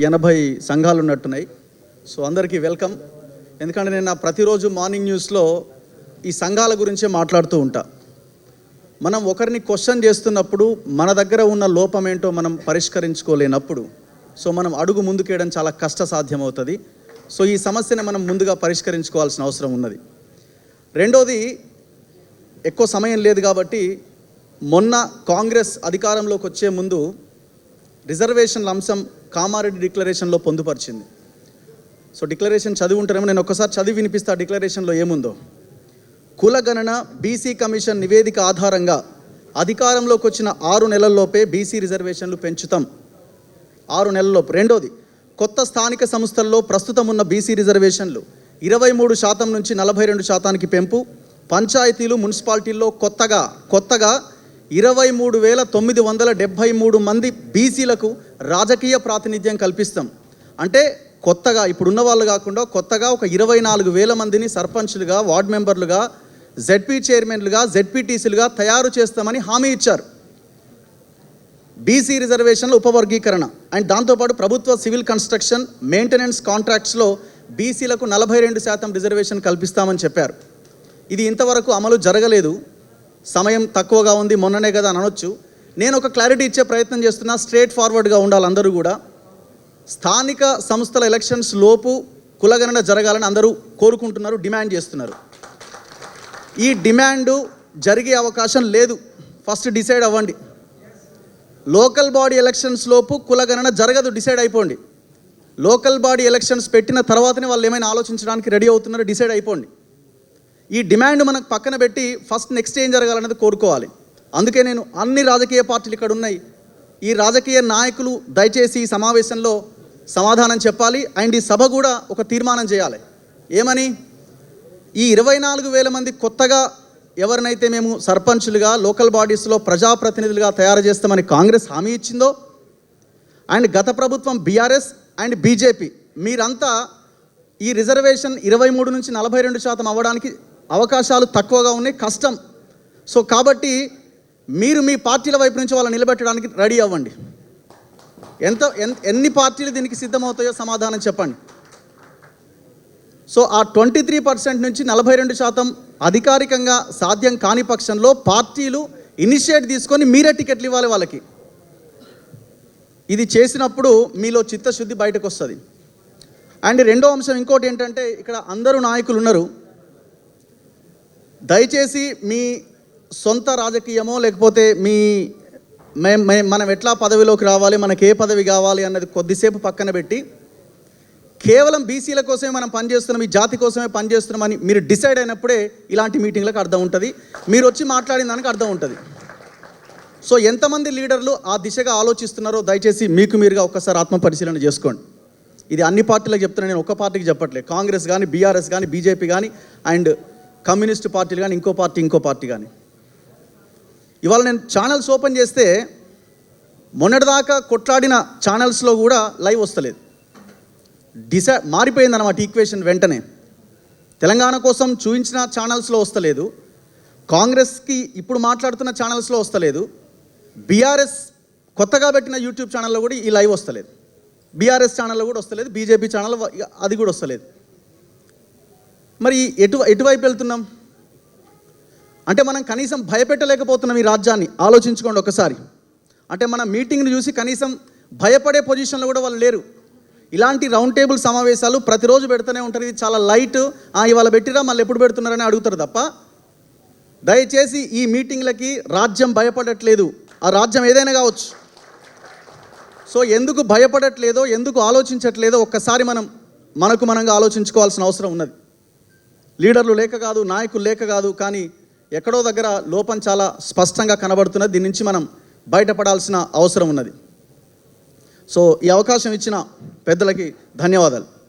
ఎనభై సంఘాలు ఉన్నట్టున్నాయి. సో అందరికీ వెల్కమ్. ఎందుకంటే నేను నా ప్రతిరోజు మార్నింగ్ న్యూస్లో ఈ సంఘాల గురించే మాట్లాడుతూ ఉంటా. మనం ఒకరిని క్వశ్చన్ చేస్తున్నప్పుడు మన దగ్గర ఉన్న లోపం ఏంటో మనం పరిష్కరించుకోలేనప్పుడు సో మనం అడుగు ముందుకేయడం చాలా కష్ట సాధ్యమవుతుంది సో ఈ సమస్యని మనం ముందుగా పరిష్కరించుకోవాల్సిన అవసరం ఉన్నది. రెండోది ఎక్కువ సమయం లేదు కాబట్టి మొన్న కాంగ్రెస్ అధికారంలోకి వచ్చే ముందు రిజర్వేషన్ల అంశం కామారెడ్డి డిక్లరేషన్లో పొందుపరిచింది. సో డిక్లరేషన్ చదివి ఉంటారేమో నేను ఒక్కసారి చదివి వినిపిస్తా డిక్లరేషన్లో ఏముందో. కులగణన బీసీ కమిషన్ నివేదిక ఆధారంగా అధికారంలోకి వచ్చిన ఆరు నెలల్లోపే బీసీ రిజర్వేషన్లు పెంచుతాం. ఆరు నెలల్లోపు. రెండోది కొత్త స్థానిక సంస్థల్లో ప్రస్తుతం ఉన్న బీసీ రిజర్వేషన్లు ఇరవై మూడు శాతం నుంచి నలభై రెండు శాతానికి పెంపు పంచాయతీలు మున్సిపాలిటీల్లో కొత్తగా కొత్తగా ఇరవై మూడు వేల తొమ్మిది వందల డెబ్భై మూడు మంది బీసీలకు రాజకీయ ప్రాతినిధ్యం కల్పిస్తాం. అంటే కొత్తగా ఇప్పుడున్న వాళ్ళు కాకుండా కొత్తగా ఒక ఇరవై నాలుగు వేల మందిని సర్పంచ్లుగా వార్డ్ మెంబర్లుగా జెడ్పీ చైర్మన్లుగా జెడ్పీటీసీలుగా తయారు చేస్తామని హామీ ఇచ్చారు. బీసీ రిజర్వేషన్ల ఉపవర్గీకరణ. అండ్ దాంతోపాటు ప్రభుత్వ సివిల్ కన్స్ట్రక్షన్ మెయింటెనెన్స్ కాంట్రాక్ట్స్లో బీసీలకు నలభై రెండు శాతం రిజర్వేషన్ కల్పిస్తామని చెప్పారు. ఇది ఇంతవరకు అమలు జరగలేదు. సమయం తక్కువగా ఉంది మొన్ననే కదా అని అనొచ్చు. నేను ఒక క్లారిటీ ఇచ్చే ప్రయత్నం చేస్తున్నా స్ట్రేట్ ఫార్వర్డ్గా ఉండాలి అందరూ కూడా. స్థానిక సంస్థల ఎలక్షన్స్ లోపు కులగణన జరగాలని అందరూ కోరుకుంటున్నారు డిమాండ్ చేస్తున్నారు. ఈ డిమాండు జరిగే అవకాశం లేదు. ఫస్ట్ డిసైడ్ అవ్వండి. లోకల్ బాడీ ఎలక్షన్స్ లోపు కులగణన జరగదు డిసైడ్ అయిపోండి. లోకల్ బాడీ ఎలక్షన్స్ పెట్టిన తర్వాతనే వాళ్ళు ఏమైనా ఆలోచించడానికి రెడీ అవుతున్నారో డిసైడ్ అయిపోండి. ఈ డిమాండ్ మనకు పక్కన పెట్టి ఫస్ట్ నెక్స్ట్ ఏం జరగాలన్నది కోరుకోవాలి. అందుకే నేను అన్ని రాజకీయ పార్టీలు ఇక్కడ ఉన్నాయి. ఈ రాజకీయ నాయకులు దయచేసి ఈ సమావేశంలో సమాధానం చెప్పాలి. అండ్ ఈ సభ కూడా ఒక తీర్మానం చేయాలి. ఏమని? ఈ ఇరవై నాలుగు వేల మంది కొత్తగా ఎవరినైతే మేము సర్పంచులుగా లోకల్ బాడీస్లో ప్రజాప్రతినిధులుగా తయారు చేస్తామని కాంగ్రెస్ హామీ ఇచ్చిందో అండ్ గత ప్రభుత్వం బీఆర్ఎస్ అండ్ బీజేపీ మీరంతా ఈ రిజర్వేషన్ ఇరవై మూడు నుంచి నలభై రెండు శాతం అవ్వడానికి అవకాశాలు తక్కువగా ఉన్నాయి కష్టం. సో కాబట్టి మీరు మీ పార్టీల వైపు నుంచి వాళ్ళని నిలబెట్టడానికి రెడీ అవ్వండి. ఎంత ఎన్ని పార్టీలు దీనికి సిద్ధమవుతాయో సమాధానం చెప్పండి. సో ఆ ట్వంటీ త్రీ పర్సెంట్ నుంచి నలభై రెండు శాతం అధికారికంగా సాధ్యం కాని పక్షంలో పార్టీలు ఇనిషియేట్ తీసుకొని మీరే టికెట్లు ఇవ్వాలి వాళ్ళకి. ఇది చేసినప్పుడు మీలో చిత్తశుద్ధి బయటకు వస్తుంది అండ్ రెండో అంశం ఇంకోటి ఏంటంటే ఇక్కడ అందరూ నాయకులు ఉన్నారు. దయచేసి మీ సొంత రాజకీయమో లేకపోతే మీ మేం మనం ఎట్లా పదవిలోకి రావాలి మనకి ఏ పదవి కావాలి అన్నది కొద్దిసేపు పక్కన పెట్టి కేవలం బీసీల కోసమే మనం పనిచేస్తున్నాం ఈ జాతి కోసమే పనిచేస్తున్నామని మీరు డిసైడ్ అయినప్పుడే ఇలాంటి మీటింగ్లకు అర్థం ఉంటుంది. మీరు వచ్చి మాట్లాడిన దానికి అర్థం ఉంటుంది. సో ఎంతమంది లీడర్లు ఆ దిశగా ఆలోచిస్తున్నారో దయచేసి మీకు మీరుగా ఒక్కసారి ఆత్మపరిశీలన చేసుకోండి. ఇది అన్ని పార్టీలకు చెప్తున్నా నేను ఒక పార్టీకి చెప్పట్లేదు. కాంగ్రెస్ కానీ బీఆర్ఎస్ కానీ బీజేపీ కానీ అండ్ కమ్యూనిస్ట్ పార్టీలు కానీ ఇంకో పార్టీ ఇంకో పార్టీ కానీ ఇవాళ నేను ఛానల్స్ ఓపెన్ చేస్తే మొన్నటిదాకా కొట్లాడిన ఛానల్స్లో కూడా లైవ్ వస్తలేదు. డిసై మారిపోయింది అనమాట ఈక్వేషన్ వెంటనే. తెలంగాణ కోసం చూపించిన ఛానల్స్లో వస్తలేదు. కాంగ్రెస్కి ఇప్పుడు మాట్లాడుతున్న ఛానల్స్లో వస్తలేదు. బీఆర్ఎస్ కొత్తగా పెట్టిన యూట్యూబ్ ఛానల్లో కూడా ఈ లైవ్ వస్తలేదు. బీఆర్ఎస్ ఛానల్లో కూడా వస్తలేదు బీజేపీ ఛానల్ అది కూడా వస్తలేదు. మరి ఎటు ఎటువైపు వెళ్తున్నాం? అంటే మనం కనీసం భయపెట్టలేకపోతున్నాం ఈ రాజ్యాన్ని. ఆలోచించుకోండి ఒకసారి. అంటే మన మీటింగ్ని చూసి కనీసం భయపడే పొజిషన్లో కూడా వాళ్ళు లేరు. ఇలాంటి రౌండ్ టేబుల్ సమావేశాలు ప్రతిరోజు పెడుతూనే ఉంటారు. ఇది చాలా లైట్. "ఆ, ఇవాళ పెట్టిరా మళ్ళీ ఎప్పుడు పెడుతున్నారని అడుగుతారు తప్ప. దయచేసి ఈ మీటింగ్లకి రాజ్యం భయపడట్లేదు. ఆ రాజ్యం ఏదైనా కావచ్చు. సో ఎందుకు భయపడట్లేదో ఎందుకు ఆలోచించట్లేదో ఒక్కసారి మనం మనకు మనంగా ఆలోచించుకోవాల్సిన అవసరం ఉన్నది. లీడర్లు లేక కాదు నాయకులు లేక కాదు కానీ ఎక్కడో దగ్గర లోపం చాలా స్పష్టంగా కనబడుతున్నది. దీని నుంచి మనం బయటపడాల్సిన అవసరం ఉన్నది. సో ఈ అవకాశం ఇచ్చిన పెద్దలకి ధన్యవాదాలు.